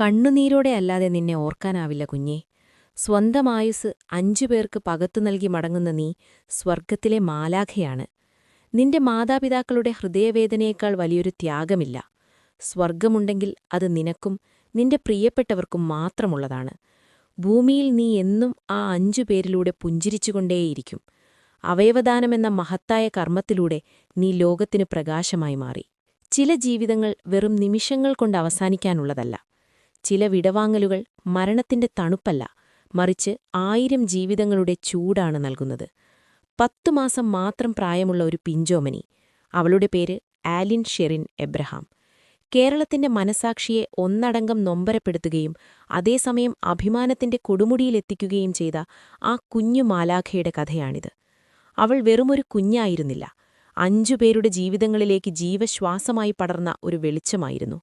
കണ്ണുനീരോടെ അല്ലാതെ നിന്നെ ഓർക്കാനാവില്ല കുഞ്ഞേ. സ്വന്തം ആയുസ് അഞ്ചു പേർക്ക് പകത്തു നൽകി മടങ്ങുന്ന നീ സ്വർഗത്തിലെ മാലാഖയാണ്. നിന്റെ മാതാപിതാക്കളുടെ ഹൃദയവേദനയേക്കാൾ വലിയൊരു ത്യാഗമില്ല. സ്വർഗമുണ്ടെങ്കിൽ അത് നിനക്കും നിന്റെ പ്രിയപ്പെട്ടവർക്കും മാത്രമുള്ളതാണ്. ഭൂമിയിൽ നീ എന്നും ആ അഞ്ചു പേരിലൂടെ പുഞ്ചിരിച്ചുകൊണ്ടേയിരിക്കും. അവയവദാനമെന്ന മഹത്തായ കർമ്മത്തിലൂടെ നീ ലോകത്തിന് പ്രകാശമായി മാറി. ചില ജീവിതങ്ങൾ വെറും നിമിഷങ്ങൾ കൊണ്ട് അവസാനിക്കാനുള്ളതല്ല. ചില വിടവാങ്ങലുകൾ മരണത്തിന്റെ തണുപ്പല്ല മറിച്ച് ആയിരം ജീവിതങ്ങളുടെ ചൂടാണ് നൽകുന്നത്. പത്തു മാസം മാത്രം പ്രായമുള്ള ഒരു പിഞ്ചോമനി അവളുടെ പേര് ആലിൻ ഷെറിൻ എബ്രഹാം. കേരളത്തിന്റെ മനസാക്ഷിയെ ഒന്നടങ്കം നൊമ്പരപ്പെടുത്തുകയും അതേസമയം അഭിമാനത്തിന്റെ കൊടുമുടിയിലെത്തിക്കുകയും ചെയ്ത ആ കുഞ്ഞു മാലാഖയുടെ കഥയാണിത്. അവൾ വെറുമൊരു കുഞ്ഞായിരുന്നില്ല അഞ്ചുപേരുടെ ജീവിതങ്ങളിലേക്ക് ജീവശ്വാസമായി പടർന്ന ഒരു വെളിച്ചമായിരുന്നു.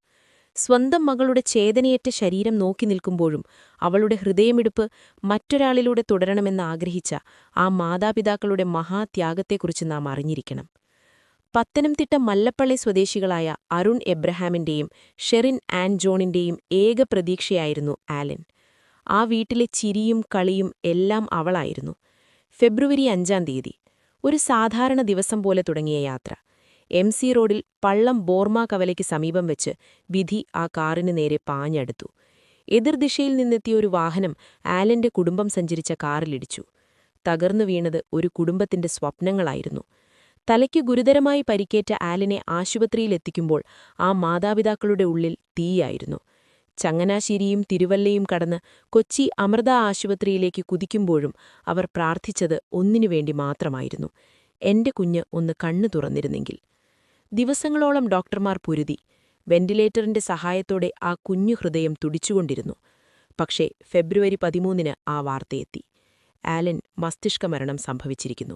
സ്വന്തം മകളുടെ ചേതനയേറ്റ ശരീരം നോക്കി നിൽക്കുമ്പോഴും അവളുടെ ഹൃദയമിടുപ്പ് മറ്റൊരാളിലൂടെ തുടരണമെന്ന് ആഗ്രഹിച്ച ആ മാതാപിതാക്കളുടെ മഹാത്യാഗത്തെക്കുറിച്ച് നാം അറിഞ്ഞിരിക്കണം. പത്തനംതിട്ട മല്ലപ്പള്ളി സ്വദേശികളായ അരുൺ എബ്രഹാമിന്റെയും ഷെറിൻ ആൻഡ് ജോണിന്റെയും ഏക പ്രതീക്ഷയായിരുന്നു ആലൻ. ആ വീട്ടിലെ ചിരിയും കളിയും എല്ലാം അവളായിരുന്നു. ഫെബ്രുവരി അഞ്ചാം തീയതി ഒരു സാധാരണ ദിവസം പോലെ തുടങ്ങിയ യാത്ര. എം സി റോഡിൽ പള്ളം ബോർമ കവലയ്ക്ക് സമീപം വെച്ച് വിധി ആ കാറിന് നേരെ പാഞ്ഞടുത്തു. എതിർദിശയിൽ നിന്നെത്തിയ ഒരു വാഹനം ആലന്റെ കുടുംബം സഞ്ചരിച്ച കാറിലിടിച്ചു തകർന്നു വീണത് ഒരു കുടുംബത്തിന്റെ സ്വപ്നങ്ങളായിരുന്നു. തലയ്ക്ക് ഗുരുതരമായി പരിക്കേറ്റ ആലിനെ ആശുപത്രിയിലെത്തിക്കുമ്പോൾ ആ മാതാപിതാക്കളുടെ ഉള്ളിൽ തീയായിരുന്നു. ചങ്ങനാശ്ശേരിയും തിരുവല്ലയും കടന്ന് കൊച്ചി അമൃത ആശുപത്രിയിലേക്ക് കുതിക്കുമ്പോഴും അവർ പ്രാർത്ഥിച്ചത് ഒന്നിനുവേണ്ടി മാത്രമായിരുന്നു. എന്റെ കുഞ്ഞ് ഒന്ന് കണ്ണു തുറന്നിരുന്നെങ്കിൽ. ദിവസങ്ങളോളം ഡോക്ടർമാർ പൊരുതി. വെന്റിലേറ്ററിന്റെ സഹായത്തോടെ ആ കുഞ്ഞു ഹൃദയം തുടിച്ചുകൊണ്ടിരുന്നു. പക്ഷേ ഫെബ്രുവരി പതിമൂന്നിന് ആ വാർത്തയെത്തി. ആലൻ മസ്തിഷ്കമരണം സംഭവിച്ചിരിക്കുന്നു.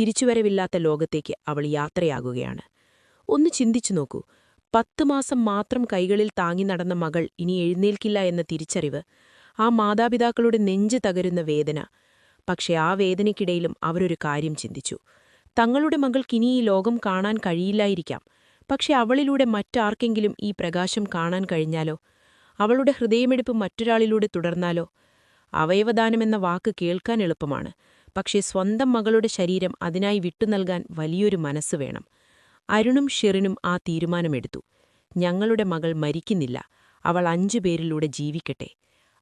തിരിച്ചുവരവില്ലാത്ത ലോകത്തേക്ക് അവൾ യാത്രയാകുകയാണ്. ഒന്ന് ചിന്തിച്ചു നോക്കൂ. പത്ത് മാസം മാത്രം കൈകളിൽ താങ്ങി നടന്ന മകൾ ഇനി എഴുന്നേൽക്കില്ല എന്ന തിരിച്ചറിവ് ആ മാതാപിതാക്കളുടെ നെഞ്ച് തകരുന്ന വേദന. പക്ഷേ ആ വേദനയ്ക്കിടയിലും അവരൊരു കാര്യം ചിന്തിച്ചു. തങ്ങളുടെ മകൾക്കിനി ഈ ലോകം കാണാൻ കഴിയില്ലായിരിക്കാം. പക്ഷെ അവളിലൂടെ മറ്റാർക്കെങ്കിലും ഈ പ്രകാശം കാണാൻ കഴിഞ്ഞാലോ? അവളുടെ ഹൃദയമെടുപ്പ് മറ്റൊരാളിലൂടെ തുടർന്നാലോ? അവയവദാനമെന്ന വാക്ക് കേൾക്കാൻ എളുപ്പമാണ്. പക്ഷേ സ്വന്തം മകളുടെ ശരീരം അതിനായി വിട്ടുനൽകാൻ വലിയൊരു മനസ്സ് വേണം. അരുണും ഷിറിനും ആ തീരുമാനമെടുത്തു. ഞങ്ങളുടെ മകൾ മരിക്കുന്നില്ല. അവൾ അഞ്ചു പേരിലൂടെ ജീവിക്കട്ടെ.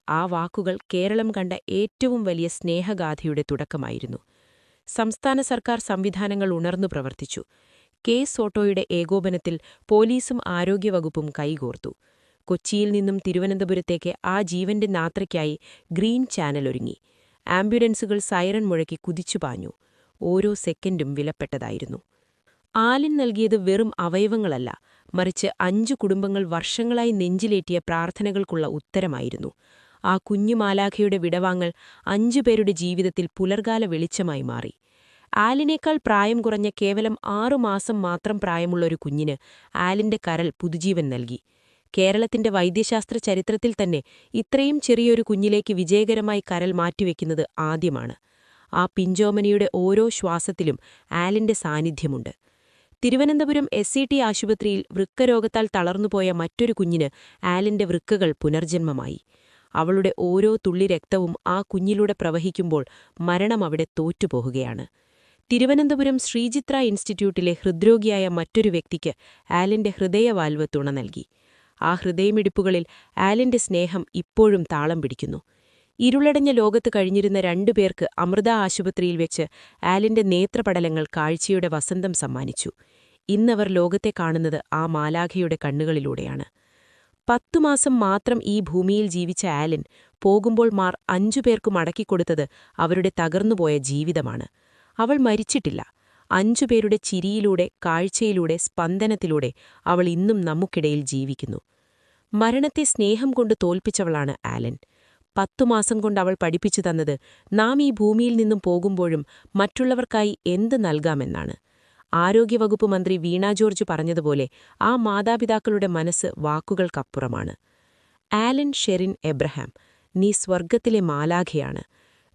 ആ വാക്കുകൾ കേരളം കണ്ട ഏറ്റവും വലിയ സ്നേഹഗാഥയുടെ തുടക്കമായിരുന്നു. സംസ്ഥാന സർക്കാർ സംവിധാനങ്ങൾ ഉണർന്നു പ്രവർത്തിച്ചു. കേസ് ഓട്ടോയുടെ ഏകോപനത്തിൽ പോലീസും ആരോഗ്യവകുപ്പും കൈകോർത്തു. കൊച്ചിയിൽ നിന്നും തിരുവനന്തപുരത്തേക്ക് ആ ജീവന്റെ നാത്രയ്ക്കായി ഗ്രീൻ ചാനൽ ഒരുങ്ങി. ആംബുലൻസുകൾ സൈറൺ മുഴക്കി കുതിച്ചുപാഞ്ഞു ഓരോ സെക്കൻഡും വിലപ്പെട്ടതായിരുന്നു. ആലിൻ നൽകിയത് വെറും അവയവങ്ങളല്ല മറിച്ച് അഞ്ചു കുടുംബങ്ങൾ വർഷങ്ങളായി നെഞ്ചിലേറ്റിയ പ്രാർത്ഥനകൾക്കുള്ള ഉത്തരമായിരുന്നു. ആ കുഞ്ഞുമാലാഖയുടെ വിടവാങ്ങൽ അഞ്ചുപേരുടെ ജീവിതത്തിൽ പുലർകാല വെളിച്ചമായി മാറി. ആലിനേക്കാൾ പ്രായം കുറഞ്ഞ കേവലം ആറുമാസം മാത്രം പ്രായമുള്ള ഒരു കുഞ്ഞിന് ആലിന്റെ കരൽ പുതുജീവൻ നൽകി. കേരളത്തിന്റെ വൈദ്യശാസ്ത്ര ചരിത്രത്തിൽ തന്നെ ഇത്രയും ചെറിയൊരു കുഞ്ഞിലേക്ക് വിജയകരമായി കരൽ മാറ്റിവെക്കുന്നത് ആദ്യമാണ്. ആ പിഞ്ചോമനിയുടെ ഓരോ ശ്വാസത്തിലും ആലിന്റെ സാന്നിധ്യമുണ്ട്. തിരുവനന്തപുരം എസ് സി ടി ആശുപത്രിയിൽ വൃക്കരോഗത്താൽ തളർന്നുപോയ മറ്റൊരു കുഞ്ഞിന് ആലിന്റെ വൃക്കകൾ പുനർജന്മമായി. അവളുടെ ഓരോ തുള്ളി രക്തവും ആ കുഞ്ഞിലൂടെ പ്രവഹിക്കുമ്പോൾ മരണം അവിടെ തോറ്റുപോകുകയാണ്. തിരുവനന്തപുരം ശ്രീചിത്ര ഇൻസ്റ്റിറ്റ്യൂട്ടിലെ ഹൃദ്രോഗിയായ മറ്റൊരു വ്യക്തിക്ക് ആലിന്റെ ഹൃദയവാൽവ് തുണ നൽകി. ആ ഹൃദയമിടിപ്പുകളിൽ ആലിന്റെ സ്നേഹം ഇപ്പോഴും താളം പിടിക്കുന്നു. ഇരുളടഞ്ഞ ലോകത്ത് കഴിഞ്ഞിരുന്ന രണ്ടുപേർക്ക് അമൃത ആശുപത്രിയിൽ വെച്ച് ആലിന്റെ നേത്രപടലങ്ങൾ കാഴ്ചയുടെ വസന്തം സമ്മാനിച്ചു. ഇന്നവർ ലോകത്തെ കാണുന്നത് ആ മാലാഖയുടെ കണ്ണുകളിലൂടെയാണ്. പത്തുമാസം മാത്രം ഈ ഭൂമിയിൽ ജീവിച്ച ആലിൻ പോകുമ്പോൾ മാർ അഞ്ചുപേർക്കു മടക്കിക്കൊടുത്തത് അവരുടെ തകർന്നുപോയ ജീവിതമാണ്. അവൾ മരിച്ചിട്ടില്ല. അഞ്ചുപേരുടെ ചിരിയിലൂടെ കാഴ്ചയിലൂടെ സ്പന്ദനത്തിലൂടെ അവൾ ഇന്നും നമുക്കിടയിൽ ജീവിക്കുന്നു. മരണത്തെ സ്നേഹം കൊണ്ട് തോൽപ്പിച്ചവളാണ് ആലൻ. പത്തുമാസം കൊണ്ട് അവൾ പഠിപ്പിച്ചു തന്നത് നാം ഈ ഭൂമിയിൽ നിന്നും പോകുമ്പോഴും മറ്റുള്ളവർക്കായി എന്ത് നൽകാമെന്നാണ്. ആരോഗ്യവകുപ്പ് മന്ത്രി വീണ ജോർജ് പറഞ്ഞതുപോലെ ആ മാതാപിതാക്കളുടെ മനസ്സ് വാക്കുകൾക്കപ്പുറമാണ്. ആലൻ ഷെറിൻ എബ്രഹാം നീ സ്വർഗത്തിലെ മാലാഖയാണ്.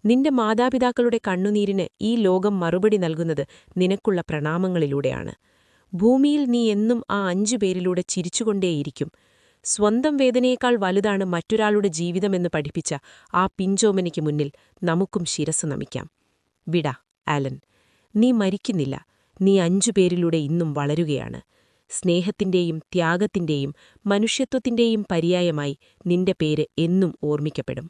നിന്റെ മാതാപിതാക്കളുടെ കണ്ണുനീരിന് ഈ ലോകം മറുപടി നൽകുന്നത് നിനക്കുള്ള പ്രണാമങ്ങളിലൂടെയാണ്. ഭൂമിയിൽ നീ എന്നും ആ അഞ്ചു പേരിലൂടെ ചിരിച്ചുകൊണ്ടേയിരിക്കും. സ്വന്തം വേദനയേക്കാൾ വലുതാണ് മറ്റൊരാളുടെ ജീവിതമെന്ന് പഠിപ്പിച്ച ആ പിഞ്ചോമനയ്ക്ക് മുന്നിൽ നമുക്കും ശിരസ് നമിക്കാം. വിട ആലൻ. നീ മരിക്കുന്നില്ല. നീ അഞ്ചുപേരിലൂടെ ഇന്നും വളരുകയാണ്. സ്നേഹത്തിന്റെയും ത്യാഗത്തിന്റെയും മനുഷ്യത്വത്തിന്റെയും പര്യായമായി നിന്റെ പേര് എന്നും ഓർമ്മിക്കപ്പെടും.